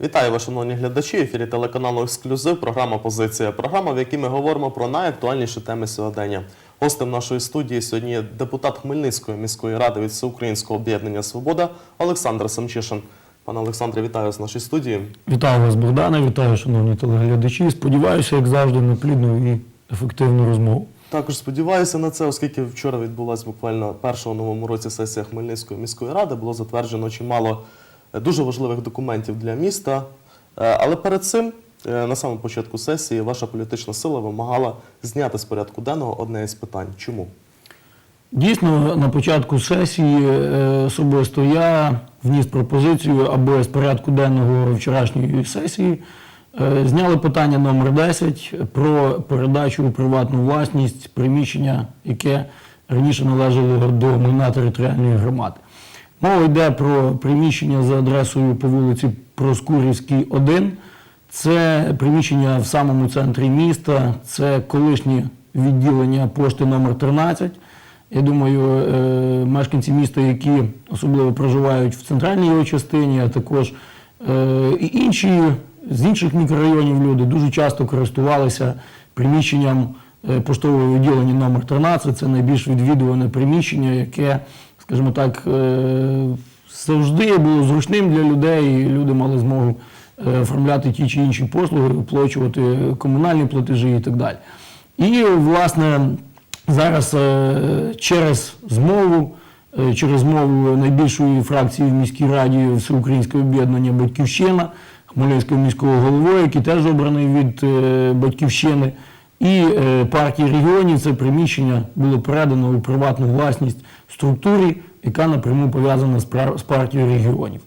Вітаю вас, шановні глядачі. Ефірі телеканалу Ексклюзив. Програма Позиція. Програма, в якій ми говоримо про найактуальніші теми сьогодення. Гостем нашої студії сьогодні є депутат Хмельницької міської ради від Всеукраїнського об'єднання Свобода Олександр Самчишин. Пане Олександре, вітаю вас в нашій студії. Вітаю вас, Богдане, вітаю, шановні телеглядачі. Сподіваюся, як завжди, на плідну і ефективну розмову. Також сподіваюся на це, оскільки вчора відбулася буквально перша у новому році сесія Хмельницької міської ради. Було затверджено чимало дуже важливих документів для міста. Е, Але перед цим, е, на самому початку сесії, ваша політична сила вимагала зняти з порядку денного одне із питань. Чому? Дійсно, на початку сесії е, особисто я вніс пропозицію, аби з порядку денного вчорашньої сесії зняли питання номер 10 про передачу у приватну власність приміщення, яке раніше належало до майна територіальної громади. Мова йде про приміщення за адресою по вулиці Проскурівській, 1. Це приміщення в самому центрі міста, це колишнє відділення пошти номер 13. Я думаю, е, мешканці міста, які особливо проживають в центральній його частині, а також е, і інші з інших мікрорайонів люди дуже часто користувалися приміщенням е, поштового відділення номер 13. Це найбільш відвідуване приміщення, яке, скажімо так, е, завжди було зручним для людей, і люди мали змогу е, оформляти ті чи інші послуги, оплачувати комунальні платежі і так далі. І, власне, зараз е, через змову, через змову найбільшої фракції в міській раді Всеукраїнське об'єднання Батьківщина, Хмельницького міського голови, який теж обраний від Батьківщини, і партії регіонів це приміщення було передано у приватну власність структурі, яка напряму пов'язана з партією регіонів.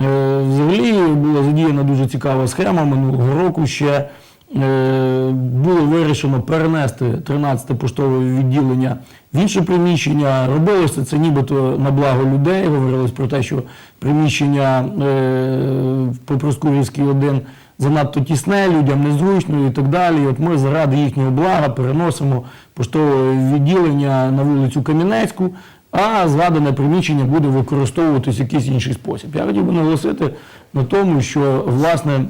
Е, Взагалі була задіяна дуже цікава схема минулого року. Ще е, було вирішено перенести 13 поштове відділення в інше приміщення. Робилося це нібито на благо людей. Говорилось про те, що приміщення е, по Проскурівській 1 занадто тісне, людям незручно і так далі. І от ми заради їхнього блага переносимо поштове відділення на вулицю Кам'янецьку, а згадане приміщення буде використовуватись в якийсь інший спосіб. Я хотів би наголосити на тому, що власне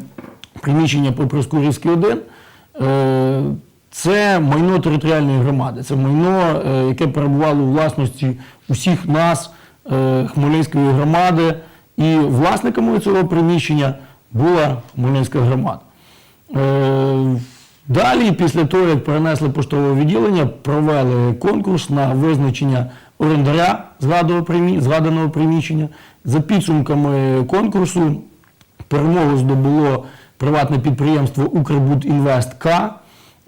приміщення по Проскурівській 1 е, це майно територіальної громади, це майно, е, яке перебувало у власності усіх нас, е, Хмельницької громади, і власниками цього приміщення була Хмельницька громада. Далі, після того, як перенесли поштове відділення, провели конкурс на визначення орендаря згаданого приміщення. За підсумками конкурсу перемогу здобуло приватне підприємство Укрбудінвест К.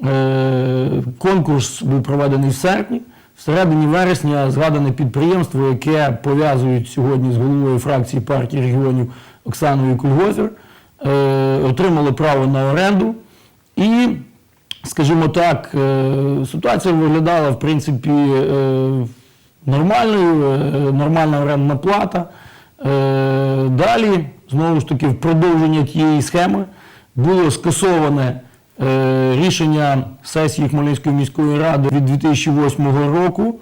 Е, Конкурс був проведений в серпні. В середині вересня згадане підприємство, яке пов'язують сьогодні з головою фракції партії регіонів Оксаною Кульгозер, е, отримало право на оренду. І, скажімо так, е, ситуація виглядала, в принципі, нормальною, е, нормальна орендна плата. Е, Далі, знову ж таки, в продовження тієї схеми було скасоване е, рішення сесії Хмельницької міської ради від 2008 року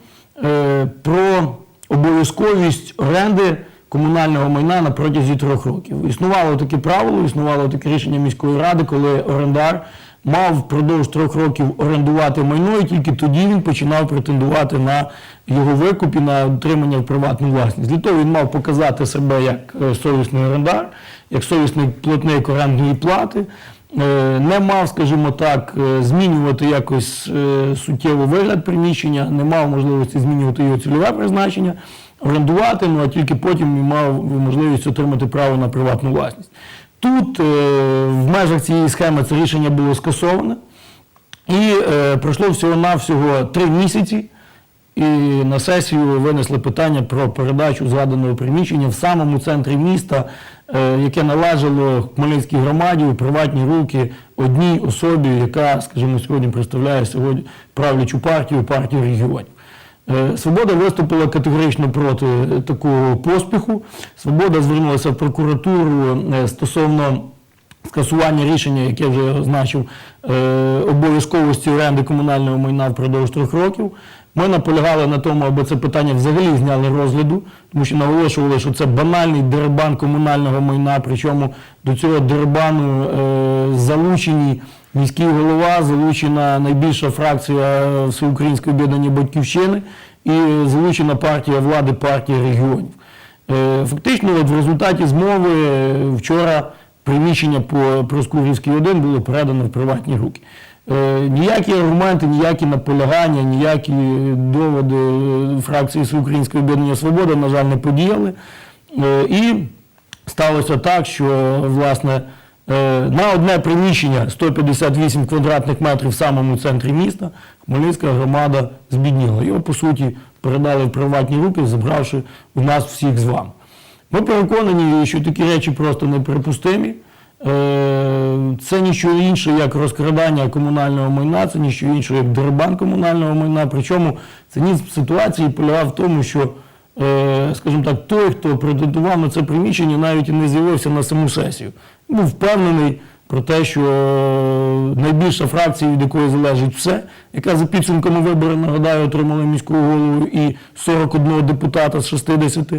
про обов'язковість оренди комунального майна на протязі трьох років. Існувало таке правило, існувало таке рішення міської ради, коли орендар мав впродовж трьох років орендувати майно, і тільки тоді він починав претендувати на його викуп і на отримання в приватну власність. Для того він мав показати себе як е, совісний орендар, як совісний платник орендної плати. Е, Не мав, скажімо так, е, змінювати якось суттєво вигляд приміщення, не мав можливості змінювати його цільове призначення, орендувати, ну а тільки потім мав можливість отримати право на приватну власність. Тут е, в межах цієї схеми це рішення було скасоване, і е, пройшло всього-навсього три місяці, і на сесію винесли питання про передачу згаданого приміщення в самому центрі міста, е, яке належало Хмельницькій громаді у приватні руки одній особі, яка, скажімо, сьогодні представляє сьогодні правлячу партію, партію регіонів. Е, Свобода виступила категорично проти такого поспіху. Свобода звернулася в прокуратуру е, стосовно скасування рішення, яке вже означив е, обов'язковості оренди комунального майна впродовж трьох років. Ми наполягали на тому, аби це питання взагалі зняли розгляду, тому що наголошували, що це банальний дерибан комунального майна. Причому до цього дерибану е, залучені міський голова, залучена найбільша фракція Всеукраїнської об'єднання батьківщини і залучена партія влади, партія регіонів. Е, Фактично, от в результаті змови е, вчора приміщення по Проскурівській 1 було передано в приватні руки. Е, Ніякі аргументи, ніякі наполягання, ніякі доводи е, фракції Всеукраїнської об'єднання Свобода, на жаль, не подіяли. Е, І сталося так, що власне е, на одне приміщення 158 квадратних метрів в самому центрі міста Хмельницька громада збідніла. Його, по суті, передали в приватні руки, забравши у нас всіх з вами. Ми переконані, що такі речі просто неприпустимі. Е, Це нічого інше, як розкрадання комунального майна, це нічого інше, як дерибан комунального майна. Причому цинізм ситуації полягав в тому, що, е, скажімо так, той, хто претендував на це приміщення, навіть і не з'явився на саму сесію. Був впевнений про те, що е, найбільша фракція, від якої залежить все, яка за підсумками виборів, нагадаю, отримала міського голову і 41 депутата з 60,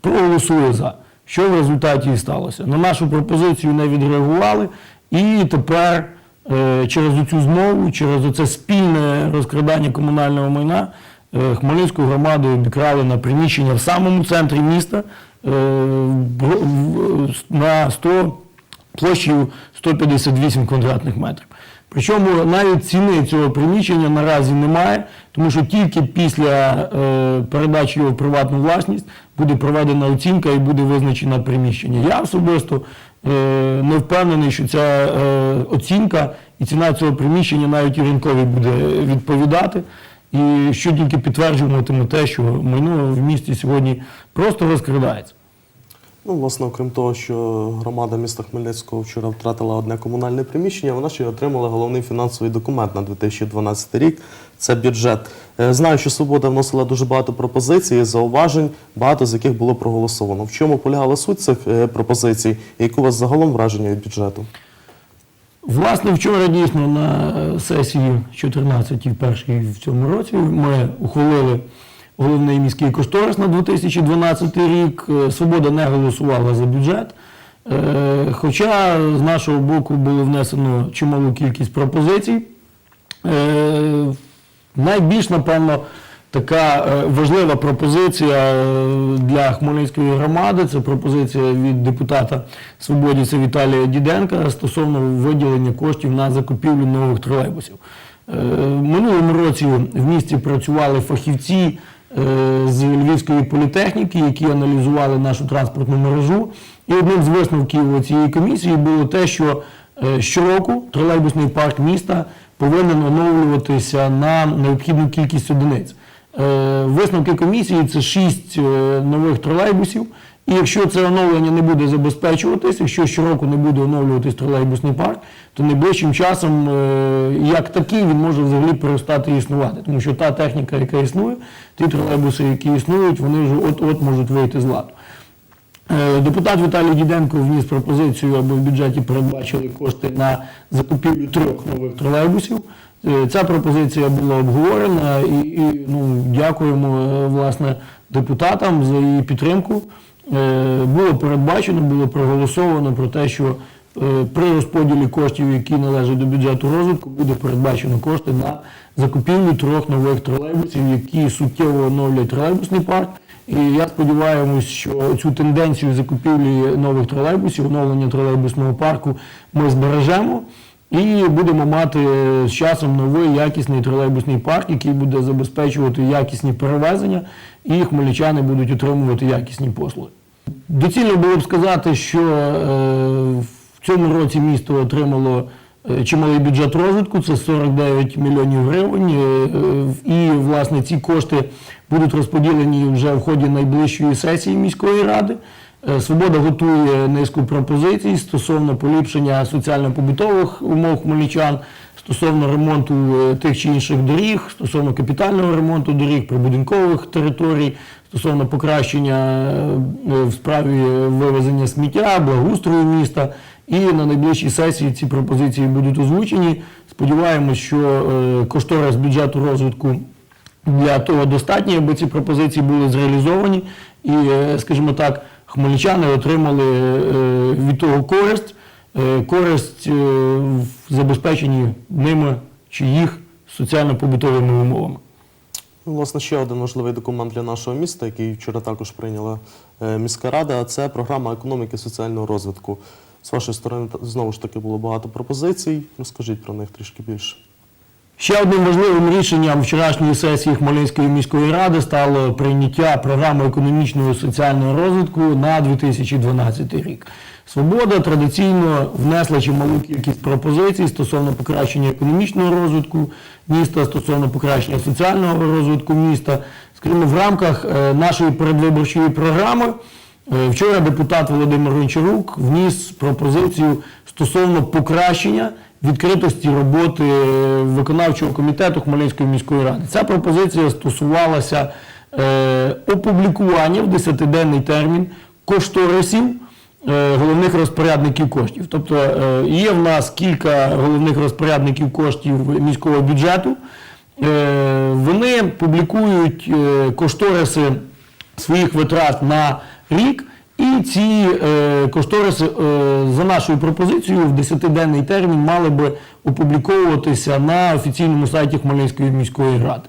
проголосує за. Що в результаті і сталося? На нашу пропозицію не відреагували, і тепер е, через цю змову, через це спільне розкрадання комунального майна е, Хмельницьку громаду обікрали на приміщення в самому центрі міста е, на 100 площею 158 квадратних метрів. Причому навіть ціни цього приміщення наразі немає, тому що тільки після е, передачі його в приватну власність буде проведена оцінка і буде визначено приміщення. Я особисто е, не впевнений, що ця е, оцінка і ціна цього приміщення навіть і ринковій буде відповідати. І що тільки підтверджуватиме те, що майно в місті сьогодні просто розкрадається. Ну, власне, окрім того, що громада міста Хмельницького вчора втратила одне комунальне приміщення, вона ще й отримала головний фінансовий документ на 2012 рік. Це бюджет. Е, Знаю, що свобода вносила дуже багато пропозицій, зауважень, багато з яких було проголосовано. В чому полягала суть цих е, пропозицій, і яке у вас загалом враження від бюджету? Власне, вчора дійсно на сесії 14 першій в цьому році ми ухвалили головний міський кошторис на 2012 рік. Е, Свобода не голосувала за бюджет. Е, Хоча з нашого боку було внесено чималу кількість пропозицій. Е, Найбільш, напевно, така важлива пропозиція для Хмельницької громади це пропозиція від депутата Свободівця Віталія Діденка стосовно виділення коштів на закупівлю нових тролейбусів. Минулому році в місті працювали фахівці з Львівської політехніки, які аналізували нашу транспортну мережу. І одним з висновків цієї комісії було те, що е, щороку тролейбусний парк міста повинен оновлюватися на необхідну кількість одиниць. Е, Висновки комісії це шість нових тролейбусів. І якщо це оновлення не буде забезпечуватись, якщо щороку не буде оновлюватись тролейбусний парк, то найближчим часом, е, як такий, він може взагалі перестати існувати. Тому що та техніка, яка існує, ті тролейбуси, які існують, вони вже от-от можуть вийти з ладу. Е, Депутат Віталій Діденко вніс пропозицію, аби в бюджеті передбачили кошти на закупівлю трьох нових тролейбусів. Е, Ця пропозиція була обговорена і, і ну, дякуємо власне депутатам за її підтримку. Е, Було передбачено, було проголосовано про те, що е, при розподілі коштів, які належать до бюджету розвитку, буде передбачено кошти на закупівлю трьох нових тролейбусів, які суттєво оновлять тролейбусний парк. І я сподіваємось, що цю тенденцію закупівлі нових тролейбусів, оновлення тролейбусного парку ми збережемо і будемо мати з часом новий якісний тролейбусний парк, який буде забезпечувати якісні перевезення, і хмельничани будуть отримувати якісні послуги. Доцільно було б сказати, що е, в цьому році місто отримало е, чималий бюджет розвитку, це 49 мільйонів гривень. е, І, власне, ці кошти будуть розподілені вже в ході найближчої сесії міської ради. Свобода готує низку пропозицій стосовно поліпшення соціально-побутових умов хмельничан, стосовно ремонту тих чи інших доріг, стосовно капітального ремонту доріг, прибудинкових територій, стосовно покращення е, в справі вивезення сміття, благоустрою міста. І на найближчій сесії ці пропозиції будуть озвучені. Сподіваємось, що е, кошторис бюджету розвитку для того достатньо, аби ці пропозиції були зреалізовані. І, е, скажімо так, хмельничани отримали від того користь, користь в забезпеченні ними чи їх соціально-побутовими умовами. Ну, Власне, ще один важливий документ для нашого міста, який вчора також прийняла е, міська рада, це програма економіки і соціального розвитку. З вашої сторони знову ж таки було багато пропозицій. Розкажіть про них трішки більше. Ще одним важливим рішенням вчорашньої сесії Хмельницької міської ради стало прийняття програми економічного і соціального розвитку на 2012 рік. Свобода традиційно внесла чималу кількість пропозицій стосовно покращення економічного розвитку міста, стосовно покращення соціального розвитку міста. Скажімо, в рамках е, нашої передвиборчої програми Е, Вчора депутат Володимир Гончарук вніс пропозицію стосовно покращення відкритості роботи е, виконавчого комітету Хмельницької міської ради. Ця пропозиція стосувалася опублікування в 10-денний термін кошторисів головних розпорядників коштів. Тобто е, є в нас кілька головних розпорядників коштів міського бюджету. Е, Вони публікують е, кошториси своїх витрат на рік. І ці е, кошториси е, за нашою пропозицією в 10-денний термін мали би опубліковуватися на офіційному сайті Хмельницької міської ради.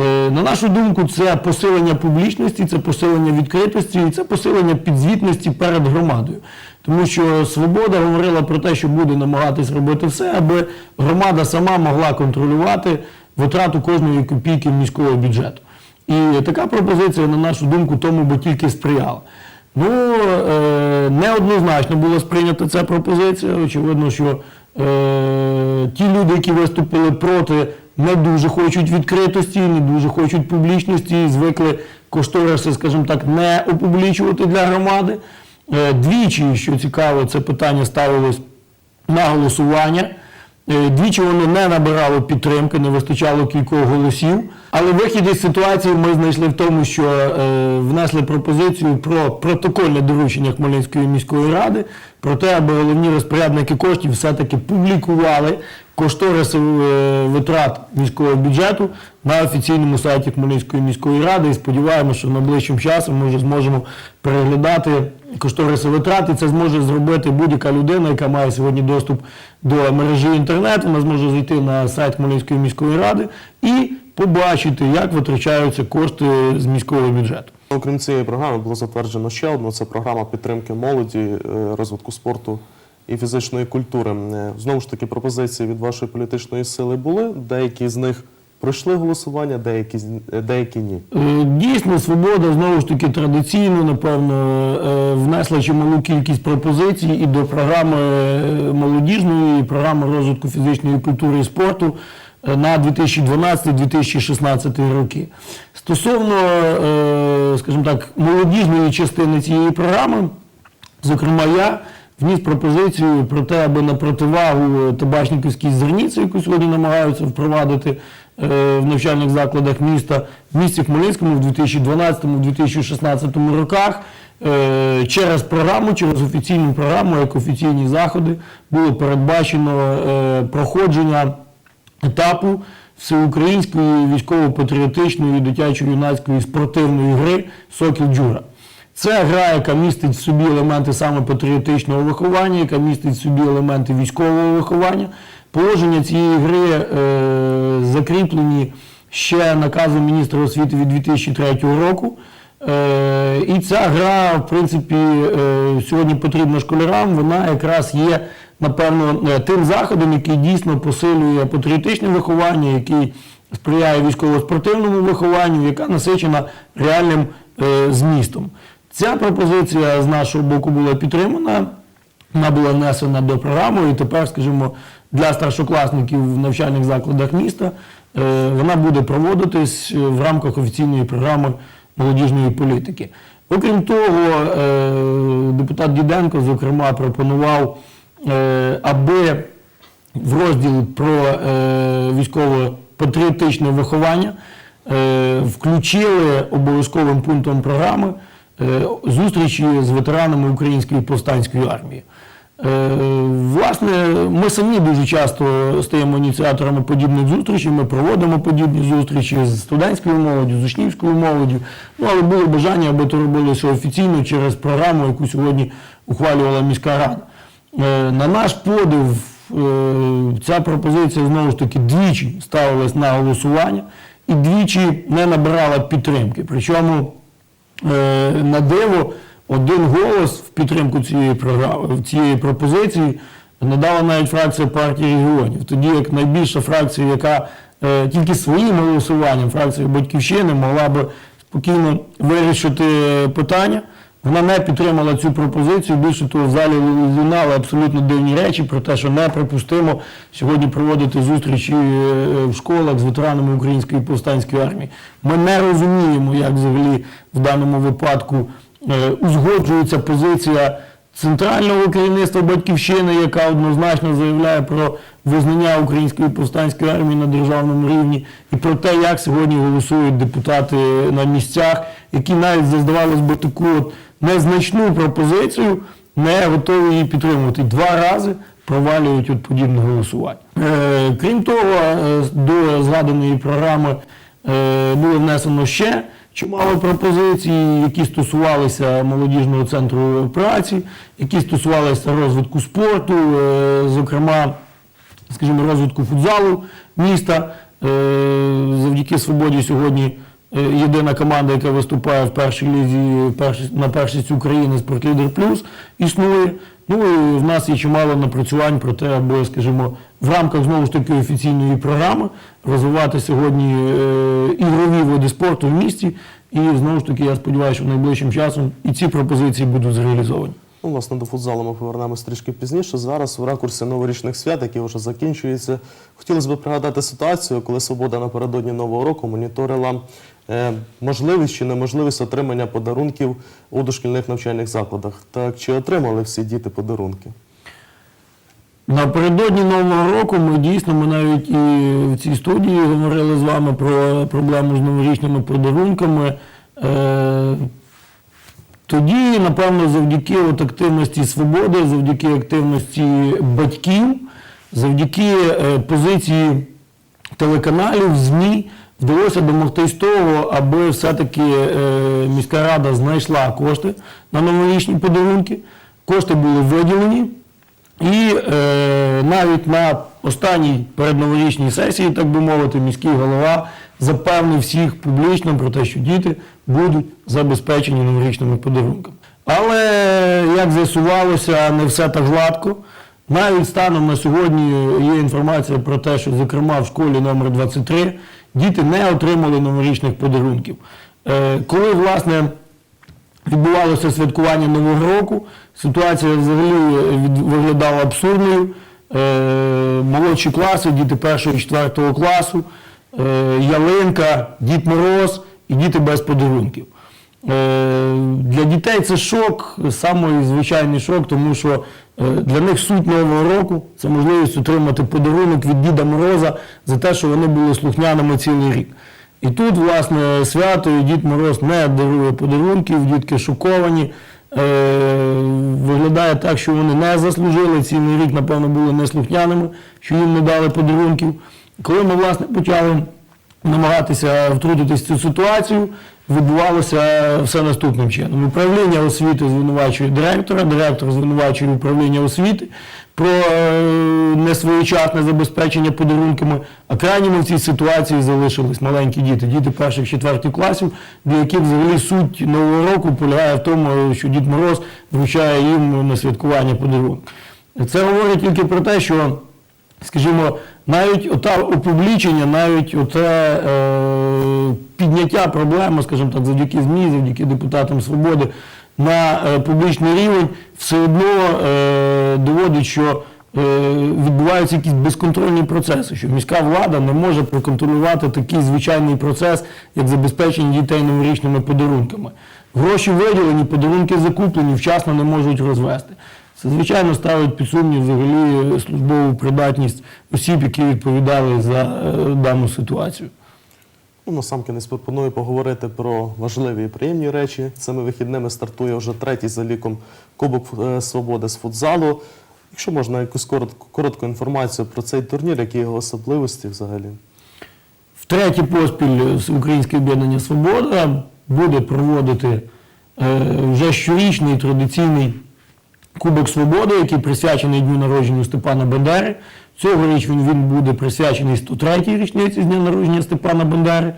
Е, на нашу думку, це посилення публічності, це посилення відкритості і це посилення підзвітності перед громадою. Тому що Свобода говорила про те, що буде намагатись робити все, аби громада сама могла контролювати витрату кожної копійки міського бюджету. І така пропозиція, на нашу думку, тому би тільки сприяла. Ну, е, неоднозначно була сприйнята ця пропозиція. Очевидно, що е, ті люди, які виступили проти, не дуже хочуть відкритості, не дуже хочуть публічності, звикли кошториси, скажімо так, не опублічувати для громади. Е, двічі, що цікаво, це питання ставилось на голосування. Е, Двічі воно не набирало підтримки, не вистачало кількох голосів. Але вихід із ситуації ми знайшли в тому, що е, внесли пропозицію про протокольне доручення Хмельницької міської ради про те, аби головні розпорядники коштів все-таки публікували кошториси е, витрат міського бюджету на офіційному сайті Хмельницької міської ради. І сподіваємося, що найближчим часом ми вже зможемо переглядати кошториси витрат. І це зможе зробити будь-яка людина, яка має сьогодні доступ до мережі інтернет. Вона зможе зайти на сайт Хмельницької міської ради і побачити, як витрачаються кошти з міського бюджету. Окрім цієї програми було затверджено ще одну. Це програма підтримки молоді, е, розвитку спорту і фізичної культури. Е, Знову ж таки, пропозиції від вашої політичної сили були. Деякі з них пройшли голосування, деякі, е, деякі ні. Е, Дійсно, свобода знову ж таки традиційно, напевно, внесла чималу кількість пропозицій і до програми молодіжної, і програми розвитку фізичної культури і спорту на 2012-2016 роки. Стосовно, скажімо так, молодіжної частини цієї програми, Зокрема, я вніс пропозицію про те, аби на противагу табачниківській зерніці, яку сьогодні намагаються впровадити е, в навчальних закладах міста, в місті Хмельницькому в 2012-2016 роках е, через програму, через офіційну програму, як офіційні заходи, було передбачено е, проходження етапу всеукраїнської військово-патріотичної дитячо-юнацької спортивної гри Сокіл Джура. Це гра, яка містить в собі елементи саме патріотичного виховання, яка містить в собі елементи військового виховання. Положення цієї гри е, закріплені ще наказом міністра освіти від 2003 року. Е, і ця гра, в принципі, е, сьогодні потрібна школярам. Вона якраз є, напевно, е, тим заходом, який дійсно посилює патріотичне виховання, який сприяє військово-спортивному вихованню, яка насичена реальним е, змістом. Ця пропозиція з нашого боку була підтримана. Вона була внесена до програми, і тепер, скажімо, для старшокласників в навчальних закладах міста е, вона буде проводитись е, в рамках офіційної програми молодіжної політики. Окрім того, е, депутат Діденко, зокрема, пропонував, аби в розділ про військово-патріотичне виховання включили обов'язковим пунктом програми зустрічі з ветеранами Української повстанської армії. Е, Власне, ми самі дуже часто стаємо ініціаторами подібних зустрічей. Ми проводимо подібні зустрічі з студентською молоддю, з учнівською молоддю. Ну, але було бажання, аби це робилося офіційно через програму, яку сьогодні ухвалювала міська рада. Е, На наш подив, е, ця пропозиція знову ж таки двічі ставилась на голосування і двічі не набирала підтримки. Причому е, на диво один голос в підтримку цієї програми, цієї пропозиції надала навіть фракція партії регіонів. Тоді як найбільша фракція, яка е, тільки своїм голосуванням, фракція Батьківщини, могла би спокійно вирішити питання. Вона не підтримала цю пропозицію. Більше того, в залі лунали абсолютно дивні речі про те, що неприпустимо сьогодні проводити зустрічі е, в школах з ветеранами Української повстанської армії. Ми не розуміємо, як взагалі в даному випадку е, узгоджується позиція центрального керівництва батьківщини, яка однозначно заявляє про визнання Української повстанської армії на державному рівні, і про те, як сьогодні голосують депутати на місцях, які навіть здавалось би таку от незначну пропозицію, не готові її підтримувати. Два рази провалюють от подібне голосування. Е, крім того, е, до згаданої програми е, було внесено ще чимало пропозицій, які стосувалися молодіжного центру праці, які стосувалися розвитку спорту, е, зокрема, скажімо, розвитку футзалу міста. Е, Завдяки свободі сьогодні єдина команда, яка виступає в першій лізі на першість України Спортлідер Плюс існує. Ну і в нас є чимало напрацювань про те, аби, скажімо, в рамках знову ж таки офіційної програми розвивати сьогодні е, ігрові види спорту в місті. І знову ж таки, я сподіваюся, що найближчим часом і ці пропозиції будуть зреалізовані. Ну, власне, до футзалу ми повернемось трішки пізніше. Зараз в ракурсі новорічних свят, які вже закінчуються, хотілося б пригадати ситуацію, коли Свобода напередодні Нового року моніторила е, можливість чи неможливість отримання подарунків у дошкільних навчальних закладах. Так, чи отримали всі діти подарунки? Напередодні Нового року ми дійсно, ми навіть і в цій студії говорили з вами про проблему з новорічними подарунками. Е, тоді, напевно, завдяки от активності свободи, завдяки активності батьків, завдяки е, позиції телеканалів, ЗМІ вдалося домогтись того, аби все-таки е, міська рада знайшла кошти на новорічні подарунки. Кошти були виділені. І е, навіть на останній передноворічній сесії, так би мовити, міський голова запевнив всіх публічно про те, що діти будуть забезпечені новорічними подарунками. Але, як з'ясувалося, не все так гладко. Навіть станом на сьогодні є інформація про те, що, зокрема, в школі номер 23 діти не отримали новорічних подарунків. Е, коли, власне, відбувалося святкування Нового року. Ситуація взагалі виглядала абсурдною. Е, молодші класи, діти першого і четвертого класу, е, ялинка, Дід Мороз і діти без подарунків. Е, для дітей це шок, самий звичайний шок, тому що е, для них суть Нового року це можливість отримати подарунок від Діда Мороза за те, що вони були слухняними цілий рік. І тут, власне, свято і Дід Мороз не дарує подарунків, дітки шоковані. Е, виглядає так, що вони не заслужили цілий рік, напевно, були неслухняними, що їм не дали подарунків. Коли ми, власне, почали намагатися втрутитись в цю ситуацію, відбувалося все наступним чином. Управління освіти звинувачує директора, директор звинувачує управління освіти про е, несвоєчасне забезпечення подарунками, а крайніми в цій ситуації залишились маленькі діти, діти перших четвертих класів, для яких взагалі суть нового року полягає в тому, що Дід Мороз вручає їм на святкування подарунок. Це говорить тільки про те, що скажімо, навіть ота опублічення, навіть оте е, підняття проблеми, скажімо так, завдяки ЗМІ, завдяки депутатам Свободи на е, публічний рівень, все одно е, доводить, що е, відбуваються якісь безконтрольні процеси, що міська влада не може проконтролювати такий звичайний процес, як забезпечення дітей новорічними подарунками. Гроші виділені, подарунки закуплені, вчасно не можуть розвести. Це, звичайно, ставить під сумнів взагалі службову придатність осіб, які відповідали за е, дану ситуацію. Ну, насамкінець пропоную поговорити про важливі і приємні речі. Цими вихідними стартує вже третій за ліком Кубок е, Свободи з футзалу. Якщо можна, якусь коротку, коротку інформацію про цей турнір, які його особливості взагалі. Втретє поспіль Українське об'єднання Свобода буде проводити е, вже щорічний традиційний Кубок Свободи, який присвячений дню народження Степана Бандери. Цьогоріч він, він буде присвячений 103-й річниці з дня народження Степана Бандери.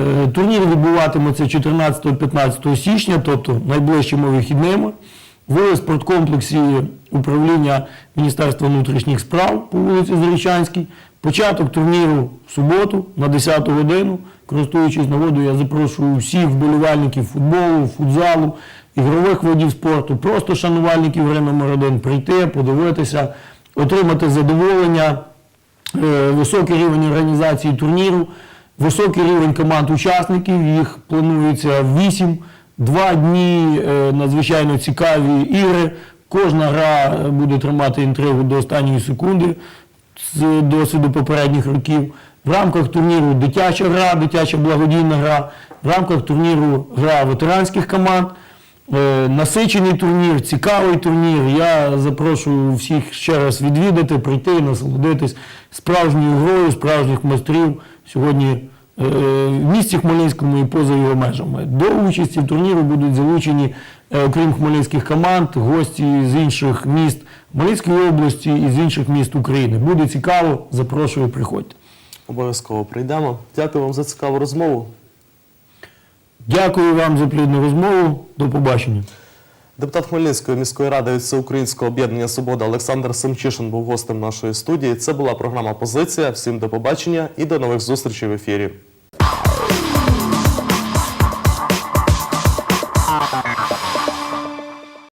Е, Турнір відбуватиметься 14-15 січня, тобто найближчими вихідними, в спорткомплексі управління Міністерства внутрішніх справ по вулиці Зарічанській. Початок турніру в суботу на 10 годину. Користуючись нагодою, я запрошую всіх вболівальників футболу, футзалу, ігрових видів спорту, просто шанувальників гри номер 1 прийти, подивитися, отримати задоволення, е, високий рівень організації турніру, високий рівень команд учасників. Їх планується 8. Два дні е, надзвичайно цікаві ігри. Кожна гра е, буде тримати інтригу до останньої секунди з досвіду попередніх років. В рамках турніру дитяча гра, дитяча благодійна гра, в рамках турніру гра ветеранських команд. Е, Насичений турнір, цікавий турнір. Я запрошую всіх ще раз відвідати, прийти, насолодитись справжньою грою, справжніх майстрів сьогодні е, в місті Хмельницькому і поза його межами. До участі в турніру будуть залучені, е, окрім хмельницьких команд, гості з інших міст Хмельницької області і з інших міст України. Буде цікаво, запрошую, приходьте. Обов'язково прийдемо. Дякую вам за цікаву розмову. Дякую вам за плідну розмову. До побачення. Депутат Хмельницької міської ради від Всеукраїнського об'єднання Свобода Олександр Семчишин був гостем нашої студії. Це була програма Позиція. Всім до побачення і до нових зустрічей в ефірі.